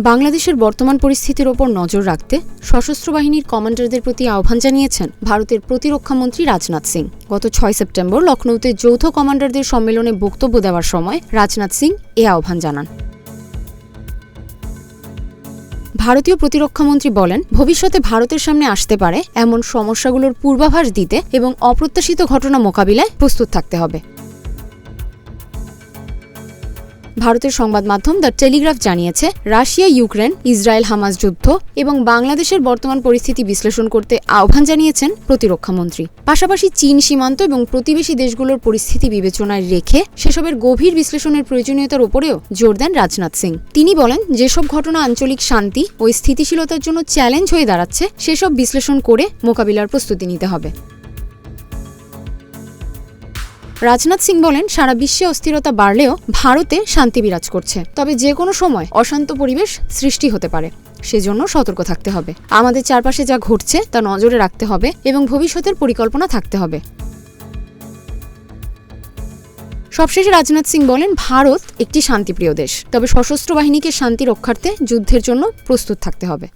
বাংলাদেশের বর্তমান পরিস্থিতির ওপর নজর রাখতে সশস্ত্র বাহিনীর কমান্ডারদের প্রতি আহ্বান জানিয়েছেন ভারতের প্রতিরক্ষামন্ত্রী রাজনাথ সিং। গত ছয় সেপ্টেম্বর লখনৌতে যৌথ কমান্ডারদের সম্মেলনে বক্তব্য দেওয়ার সময় রাজনাথ সিং এ আহ্বান জানান। ভারতীয় প্রতিরক্ষামন্ত্রী বলেন, ভবিষ্যতে ভারতের সামনে আসতে পারে এমন সমস্যাগুলোর পূর্বাভাস দিতে এবং অপ্রত্যাশিত ঘটনা মোকাবিলায় প্রস্তুত থাকতে হবে। ভারতের সংবাদ মাধ্যম দ্য টেলিগ্রাফ জানিয়েছে, রাশিয়া, ইউক্রেন, ইসরায়েল, হামাস যুদ্ধ এবং বাংলাদেশের বর্তমান পরিস্থিতি বিশ্লেষণ করতে আহ্বান জানিয়েছেন প্রতিরক্ষামন্ত্রী পাশাপাশি চীন সীমান্ত এবং প্রতিবেশী দেশগুলোর পরিস্থিতি বিবেচনায় রেখে সেসবের গভীর বিশ্লেষণের প্রয়োজনীয়তার উপরেও জোর দেন রাজনাথ সিং। তিনি বলেন, যেসব ঘটনা আঞ্চলিক শান্তি ও স্থিতিশীলতার জন্য চ্যালেঞ্জ হয়ে দাঁড়াচ্ছে, সেসব বিশ্লেষণ করে মোকাবিলার প্রস্তুতি নিতে হবে। রাজনাথ সিং বলেন, সারা বিশ্বে অস্থিরতা বাড়লেও ভারতে শান্তি বিরাজ করছে। তবে যে কোনো সময় অশান্ত পরিবেশ সৃষ্টি হতে পারে। সেজন্য সতর্ক থাকতে হবে। আমাদের চারপাশে যা ঘটছে, তা নজরে রাখতে হবে এবং ভবিষ্যতের পরিকল্পনা থাকতে হবে। সবশেষে রাজনাথ সিং বলেন, ভারত একটি শান্তিপ্রিয় দেশ। তবে সশস্ত্র বাহিনীকে শান্তি রক্ষার্থে যুদ্ধের জন্য প্রস্তুত থাকতে হবে।